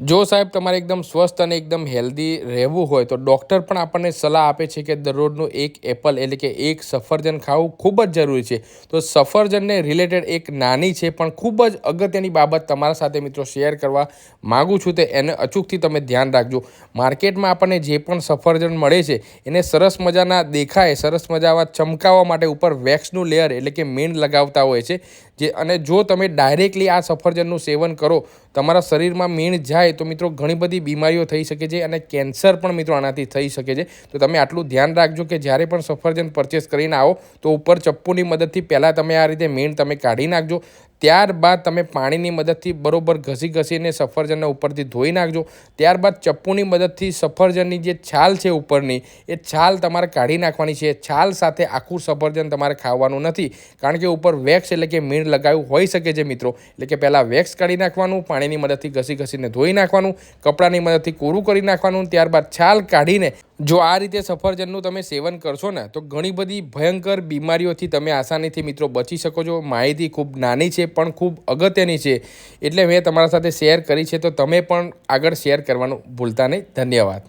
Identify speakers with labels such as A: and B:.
A: જો સાહેબ તમારે એકદમ સ્વસ્થ અને એકદમ હેલ્ધી રહેવું હોય તો ડૉક્ટર પણ આપણને સલાહ આપે છે કે દરરોજનું એક એપલ એટલે કે એક સફરજન ખાવું ખૂબ જ જરૂરી છે. તો સફરજનને રિલેટેડ એક નાની છે પણ ખૂબ જ અગત્યની બાબત તમારા સાથે મિત્રો શેર કરવા માગું છું તે એને અચૂકથી તમે ધ્યાન રાખજો. માર્કેટમાં આપણને જે પણ સફરજન મળે છે એને સરસ મજાના દેખાય, સરસ મજાવા ચમકાવવા માટે ઉપર વેક્સનું લેયર એટલે કે મીણ લગાવતા હોય છે. જે અને જો તમે ડાયરેક્ટલી આ સફરજનનું સેવન કરો તમારા શરીરમાં મીણ જાય તો મિત્રો ઘણી બધી બીમારીઓ થઈ શકે છે અને કેન્સર પણ મિત્રો આનાથી થઈ શકે છે. તો તમે આટલું ધ્યાન રાખજો કે જ્યારે પણ સફરજન પરચેસ કરીને આવો તો ઉપર ચપ્પુની મદદથી પહેલાં તમે આ રીતે મીણ તમે કાઢી નાખજો. ત્યારબાદ તમે પાણીની મદદથી બરોબર ઘસી ઘસીને સફરજનને ઉપરથી ધોઈ નાખજો. ત્યારબાદ ચપ્પુની મદદથી સફરજનની જે છાલ છે ઉપરની, એ છાલ તમારે કાઢી નાખવાની છે. છાલ સાથે આખું સફરજન તમારે ખાવાનું નથી. કારણ કે ઉપર વેક્સ એટલે કે મીણ લગાવ્યું હોઈ શકે છે મિત્રો. એટલે કે પહેલાં વેક્સ કાઢી નાખવાનું, પાણીની મદદથી ઘસી ઘસીને ધોઈ નાખવાનું, કપડાની મદદથી કોરું કરી નાખવાનું, ત્યારબાદ છાલ કાઢીને જો આ રીતે સફરજનનું તમે સેવન કરશો ને, તો ઘણી બધી ભયંકર બીમારીઓથી તમે આસાનીથી મિત્રો બચી શકો છો. માહિતી ખૂબ નાની છે, પણ ખૂબ અગત્યની છે. એટલે મેં તમારા સાથે શેર કરી છે, તો તમે પણ આગળ શેર કરવાનું ભૂલતા નહીં. ધન્યવાદ.